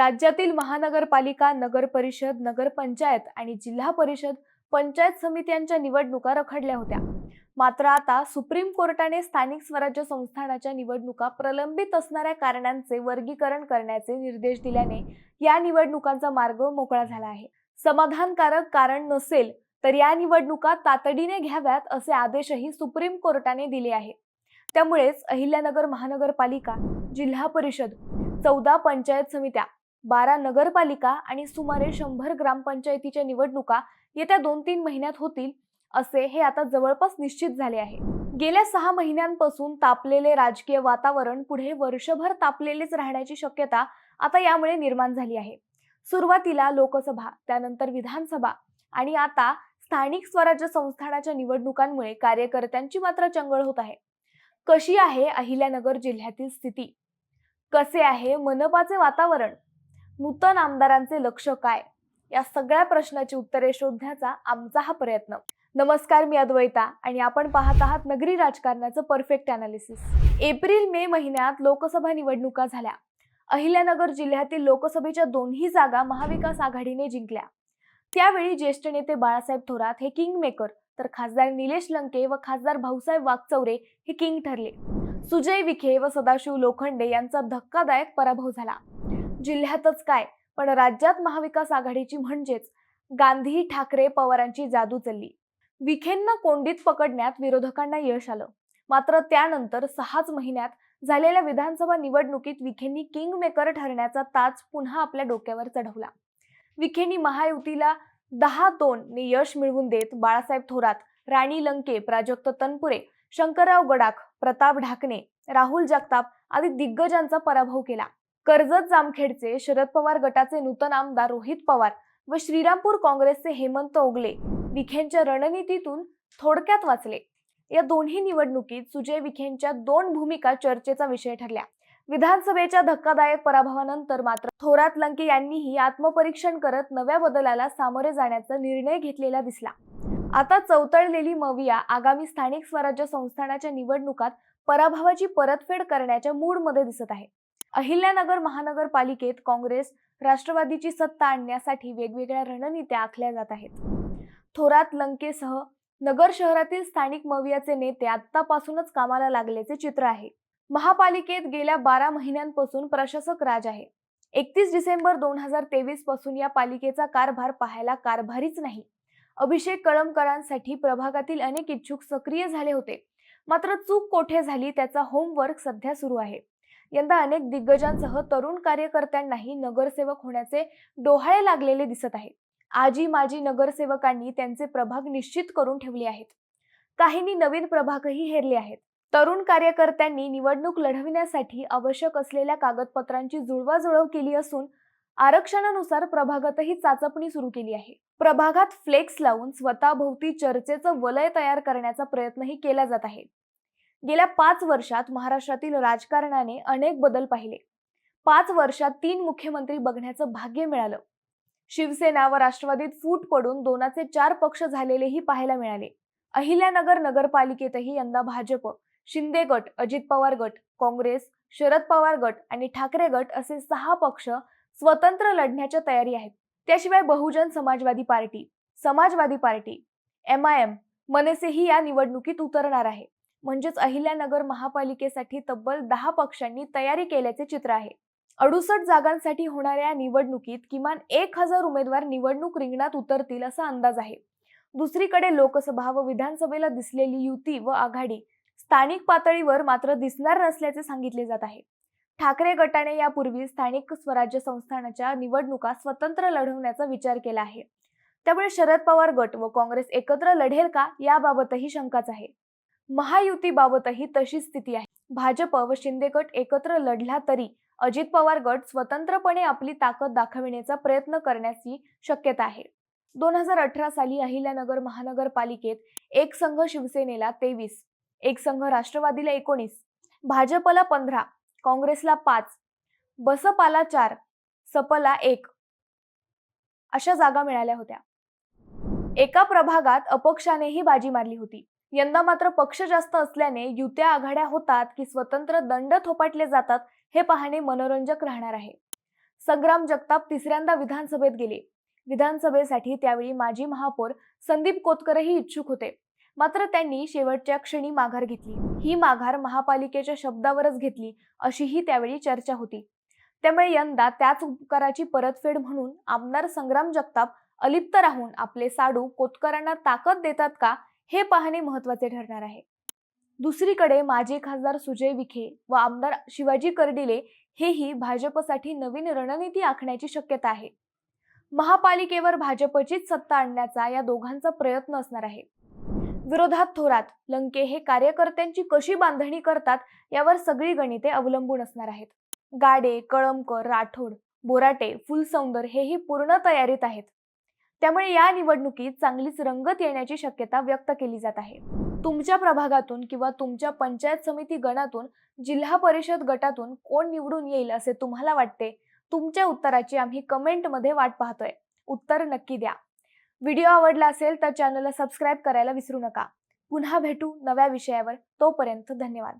राज्यातील महानगरपालिका नगर परिषद नगरपंचायत आणि जिल्हा परिषद पंचायत समित्यांच्या निवडणुका रखडल्या होत्या. मात्र आता सुप्रीम कोर्टाने स्थानिक स्वराज्य संस्थानाच्या निवडणुका प्रलंबित असणाऱ्या कारणांचे वर्गीकरण करण्याचे निर्देश दिल्याने या निवडणुकांचा मार्ग मोकळा झाला आहे. समाधानकारक कारण नसेल तर या निवडणुका तातडीने घ्याव्यात असे आदेशही सुप्रीम कोर्टाने दिले आहे. त्यामुळेच अहिल्यानगर महानगरपालिका जिल्हा परिषद चौदा पंचायत समित्या बारा नगरपालिका आणि सुमारे शंभर ग्रामपंचायतीच्या निवडणुका येत्या दोन तीन महिन्यात होतील असे हे आता जवळपास निश्चित झाले आहे. गेल्या सहा महिन्यांपासून तापलेले राजकीय वातावरण पुढे वर्षभर तापलेलेच राहण्याची शक्यता आता यामुळे निर्माण झाली आहे. सुरुवातीला लोकसभा त्यानंतर विधानसभा आणि आता स्थानिक स्वराज्य संस्थानाच्या निवडणुकांमुळे कार्यकर्त्यांची मात्र चंगळ होत आहे. कशी आहे अहिल्यानगर जिल्ह्यातील स्थिती? कसे आहे मनपाचे वातावरण? नूतन आमदारांचे लक्ष काय? या सगळ्या प्रश्नाची उत्तरे शोधण्याचा आमचा हा प्रयत्न. नमस्कार मी अद्वैता आणि आपण पाहत आहात नगरी राजकारणाचं परफेक्ट अनालिसिस एप्रिल मे महिन्यात लोकसभा निवडणुका झाल्या. अहिल्यानगर जिल्ह्यातील लोकसभेच्या दोन्ही जागा महाविकास आघाडीने जिंकल्या. त्यावेळी ज्येष्ठ नेते बाळासाहेब थोरात हे किंग मेकर तर खासदार निलेश लंके व खासदार भाऊसाहेब वागचौरे हे किंग ठरले. सुजय विखे व सदाशिव लोखंडे यांचा धक्कादायक पराभव झाला. जिल्ह्यातच काय? पण राज्यात महाविकास आघाडीची म्हणजेच गांधी ठाकरे पवारांची जादू चालली. विखेंना कोंडीत पकडण्यात विरोधकांना यश आलं. मात्र त्यानंतर सहाच महिन्यात झालेल्या विधानसभा निवडणुकीत विखेंनी किंग मेकर ठरण्याचा ताज पुन्हा आपल्या डोक्यावर चढवला. विखेंनी महायुतीला दहा दोन ने यश मिळवून देत बाळासाहेब थोरात राणी लंके प्राजक्त तनपुरे शंकरराव गडाख प्रताप ढाकणे राहुल जगताप आदी दिग्गजांचा पराभव केला. कर्जत जामखेडचे शरद पवार गटाचे नूतन आमदार रोहित पवार व श्रीरामपूर काँग्रेसचे हेमंत ओगले विखेंच्या रणनीतीतून थोडक्यात वाचले. या दोन्ही निवडणुकीत सुजय विखेंच्या दोन भूमिका चर्चेचा विषय ठरल्या. विधानसभेच्या धक्कादायक पराभवानंतर मात्र थोरात लंके यांनीही आत्मपरीक्षण करत नव्या बदलाला सामोरे जाण्याचा निर्णय घेतलेला दिसला. आता चौतळलेली मविया आगामी स्थानिक स्वराज्य संस्थानाच्या निवडणुकात पराभवाची परतफेड करण्याच्या मूडमध्ये दिसत आहे. अहिल्यानगर महानगरपालिकेत काँग्रेस राष्ट्रवादीची सत्ता आणण्यासाठी वेगवेगळ्या रणनीत्या आखल्या जात आहेत. थोरात लंकेसह नगर शहरातील स्थानिक मवियाचे नेते आत्तापासूनच कामाला लागल्याचे चित्र आहे. महापालिकेत गेल्या बारा महिन्यांपासून प्रशासक राज आहे. एकतीस डिसेंबर दोन हजार तेवीसपासून या पालिकेचा कारभार पाहायला कारभारीच नाही. अभिषेक कळमकरांसाठी प्रभागातील अनेक इच्छुक सक्रिय झाले होते. मात्र चूक कोठे झाली त्याचा होमवर्क सध्या सुरू आहे. यंदा अनेक दिग्गजांसह तरुण कार्यकर्त्यांनाही नगरसेवक होण्याचे डोहाळे लागलेले दिसत आहे आजी माजी नगरसेवकांनी त्यांचे प्रभाग निश्चित करून ठेवले आहेत. काहींनी नवीन प्रभागही हेरले आहेत. तरुण कार्यकर्त्यांनी निवडणूक लढविण्यासाठी आवश्यक असलेल्या कागदपत्रांची जुळवाजुळव केली असून आरक्षणानुसार प्रभागातही चाचपणी सुरू केली आहे. प्रभागात फ्लेक्स लावून स्वतःभोवती चर्चेचं वलय तयार करण्याचा प्रयत्नही केला जात आहे. गेल्या पाच वर्षात महाराष्ट्रातील राजकारणाने अनेक बदल पाहिले. पाच वर्षात तीन मुख्यमंत्री बघण्याचं भाग्य मिळालं. शिवसेना व राष्ट्रवादीत फूट पडून दोनाचे चार पक्ष झालेलेही पाहायला मिळाले. अहिल्यानगर नगरपालिकेतही यंदा भाजप शिंदे गट अजित पवार गट काँग्रेस शरद पवार गट आणि ठाकरे गट असे सहा पक्ष स्वतंत्र लढण्याच्या तयारी आहेत. त्याशिवाय Bahujan Samajwadi party Samajwadi party M I M मनसेही या निवडणुकीत उतरणार आहे. म्हणजेच अहिल्यानगर महापालिकेसाठी तब्बल दहा पक्षांनी तयारी केल्याचे चित्र आहे. अडुसष्ट जागांसाठी होणाऱ्या निवडणुकीत किमान एक हजार उमेदवार निवडणूक रिंगणात उतरतील असा अंदाज आहे. दुसरीकडे लोकसभा व विधानसभेला दिसलेली युती व आघाडी स्थानिक पातळीवर मात्र दिसणार नसल्याचे सांगितले जात आहे. ठाकरे गटाने यापूर्वी स्थानिक स्वराज्य संस्थानाच्या निवडणुका स्वतंत्र लढवण्याचा विचार केला आहे. त्यामुळे शरद पवार गट व काँग्रेस एकत्र लढेल का याबाबतही शंकाच आहे. महायुतीबाबतही तशीच स्थिती आहे. भाजप व शिंदे गट एकत्र लढला तरी अजित पवार गट स्वतंत्रपणे आपली ताकद दाखविण्याचा प्रयत्न करण्याची शक्यता आहे. दोन हजार अठरा साली अहिल्यानगर महानगरपालिकेत एक संघ शिवसेनेला तेवीस एक संघ राष्ट्रवादीला एकोणीस भाजपला पंधरा काँग्रेसला पाच बसपाला चार सपला एक अशा जागा मिळाल्या होत्या. एका प्रभागात अपक्षानेही बाजी मारली होती. यंदा मात्र पक्ष जास्त असल्याने युत्या आघाड्या होतात की स्वतंत्र दंड थोपाटले जातात हे पाहणे मनोरंजक राहणार आहे. संग्राम जगताप तिसऱ्यांदा विधानसभेत गेले. विधानसभेसाठी त्यावेळी माजी महापौर संदीप कोतकरही इच्छुक होते. मात्र त्यांनी शेवटच्या क्षणी माघार घेतली. ही माघार महापालिकेच्या शब्दावरच घेतली अशीही त्यावेळी चर्चा होती. त्यामुळे यंदा त्याच उपकाराची परतफेड म्हणून आमदार संग्राम जगताप अलिप्त राहून आपले साडू कोतकरांना ताकद देतात का हे पाहणे महत्त्वाचे ठरणार आहे. दुसरीकडे माजी खासदार सुजय विखे व आमदार शिवाजी कर्डिले हेही भाजपसाठी नवीन रणनीती आखण्याची शक्यता आहे. महापालिकेवर भाजपचीच सत्ता आणण्याचा या दोघांचा प्रयत्न असणार आहे. विरोधात थोरात लंके हे कार्यकर्त्यांची कशी बांधणी करतात यावर सगळी गणिते अवलंबून असणार आहेत. गाडे कळमकर राठोड बोराटे फुलसौंदर हेही पूर्ण तयारीत आहेत. त्यामुळे या निवडणुकीत चांगलीच रंगत येण्याची शक्यता व्यक्त केली जात आहे. तुमच्या प्रभागातून किंवा तुमच्या पंचायत समिती गणातून जिल्हा परिषद गटातून कोण निवडून येईल असे तुम्हाला वाटते? तुमच्या उत्तराची आम्ही कमेंटमध्ये वाट पाहतोय. उत्तर नक्की द्या. व्हिडिओ आवडला असेल तर चॅनलला सबस्क्राईब करायला विसरू नका. पुन्हा भेटू नव्या विषयावर. तोपर्यंत धन्यवाद.